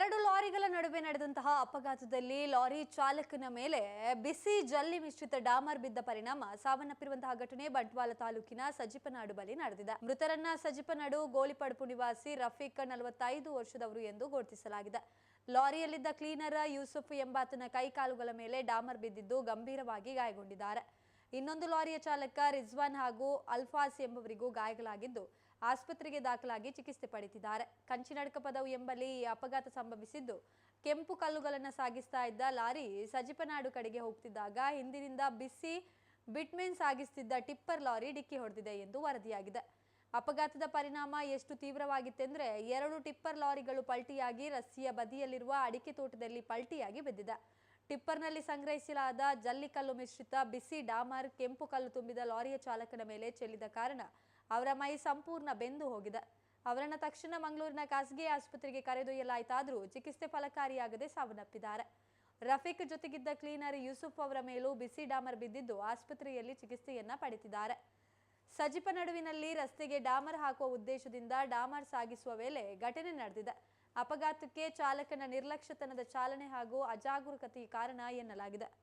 ಎರಡು ಲಾರಿಗಳ ನಡುವೆ ನಡೆದಂತಹ ಅಪಘಾತದಲ್ಲಿ ಲಾರಿ ಚಾಲಕನ ಮೇಲೆ ಬಿಸಿ ಜಲ್ಲಿ ಮಿಶ್ರಿತ ಡಾಮರ್ ಬಿದ್ದ ಪರಿಣಾಮ ಸಾವನ್ನಪ್ಪಿರುವಂತಹ ಘಟನೆ ಬಂಟ್ವಾಳ ತಾಲೂಕಿನ ಸಜಿಪನಾಡು ಬಳಿ ನಡೆದಿದೆ. ಮೃತರನ್ನ ಸಜಿಪನಾಡು ಗೋಳಿಪಡುಪು ನಿವಾಸಿ ರಫೀಕ್ ನಲವತ್ತೈದು ವರ್ಷದವರು ಎಂದು ಗುರುತಿಸಲಾಗಿದೆ. ಲಾರಿಯಲ್ಲಿದ್ದ ಕ್ಲೀನರ್ ಯೂಸುಫ್ ಎಂಬಾತನ ಕೈಕಾಲುಗಳ ಮೇಲೆ ಡಾಮರ್ ಬಿದ್ದಿದ್ದು ಗಂಭೀರವಾಗಿ ಗಾಯಗೊಂಡಿದ್ದಾರೆ. ಇನ್ನೊಂದು ಲಾರಿಯ ಚಾಲಕ ರಿಜ್ವಾನ್ ಹಾಗೂ ಅಲ್ಫಾಸ್ ಎಂಬುವರಿಗೂ ಗಾಯಗಳಾಗಿದ್ದು ಆಸ್ಪತ್ರೆಗೆ ದಾಖಲಾಗಿ ಚಿಕಿತ್ಸೆ ಪಡೆದಿದ್ದಾರೆ. ಕಂಚಿನಡ್ಕ ಪದವು ಎಂಬಲ್ಲಿ ಈ ಅಪಘಾತ ಸಂಭವಿಸಿದ್ದು ಕೆಂಪು ಕಲ್ಲುಗಳನ್ನು ಸಾಗಿಸ್ತಾ ಇದ್ದ ಲಾರಿ ಸಜಿಪನಾಡು ಕಡೆಗೆ ಹೋಗ್ತಿದ್ದಾಗ ಹಿಂದಿನಿಂದ ಬಿಸಿ ಬಿಟ್ಮೆನ್ ಸಾಗಿಸ್ತಿದ್ದ ಟಿಪ್ಪರ್ ಲಾರಿ ಡಿಕ್ಕಿ ಹೊಡೆದಿದೆ ಎಂದು ವರದಿಯಾಗಿದೆ. ಅಪಘಾತದ ಪರಿಣಾಮ ಎಷ್ಟು ತೀವ್ರವಾಗಿತ್ತೆಂದ್ರೆ ಎರಡು ಟಿಪ್ಪರ್ ಲಾರಿಗಳು ಪಲ್ಟಿಯಾಗಿ ರಸ್ತೆಯ ಬದಿಯಲ್ಲಿರುವ ಅಡಿಕೆ ತೋಟದಲ್ಲಿ ಪಲ್ಟಿಯಾಗಿ ಬಿದ್ದಿದೆ. ಟಿಪ್ಪರ್ನಲ್ಲಿ ಸಂಗ್ರಹಿಸಲಾದ ಜಲ್ಲಿಕಲ್ಲು ಮಿಶ್ರಿತ ಬಿಸಿ ಡಾಮರ್, ಕೆಂಪು ಕಲ್ಲು ತುಂಬಿದ ಲಾರಿಯ ಚಾಲಕನ ಮೇಲೆ ಚೆಲ್ಲಿದ ಕಾರಣ ಅವರ ಮೈ ಸಂಪೂರ್ಣ ಬೆಂದು ಹೋಗಿದೆ. ಅವರನ್ನು ತಕ್ಷಣ ಮಂಗಳೂರಿನ ಖಾಸಗಿ ಆಸ್ಪತ್ರೆಗೆ ಕರೆದೊಯ್ಯಲಾಯಿತಾದರೂ ಚಿಕಿತ್ಸೆ ಫಲಕಾರಿಯಾಗದೆ ಸಾವನ್ನಪ್ಪಿದ್ದಾರೆ. ರಫೀಕ್ ಜೊತೆಗಿದ್ದ ಕ್ಲೀನರ್ ಯೂಸುಫ್ ಅವರ ಮೇಲೂ ಬಿಸಿ ಡಾಮರ್ ಬಿದ್ದಿದ್ದು ಆಸ್ಪತ್ರೆಯಲ್ಲಿ ಚಿಕಿತ್ಸೆಯನ್ನ ಪಡೆದಿದ್ದಾರೆ. ಸಜಿಪ ನಡುವಿನಲ್ಲಿ ರಸ್ತೆಗೆ ಡಾಮರ್ ಹಾಕುವ ಉದ್ದೇಶದಿಂದ ಡಾಮರ್ ಸಾಗಿಸುವ ವೇಳೆ ಘಟನೆ ನಡೆದಿದೆ. ಅಪಘಾತಕ್ಕೆ ಚಾಲಕನ ನಿರ್ಲಕ್ಷ್ಯತನದ ಚಾಲನೆ ಹಾಗೂ ಅಜಾಗರೂಕತೆ ಕಾರಣ ಎನ್ನಲಾಗಿದೆ.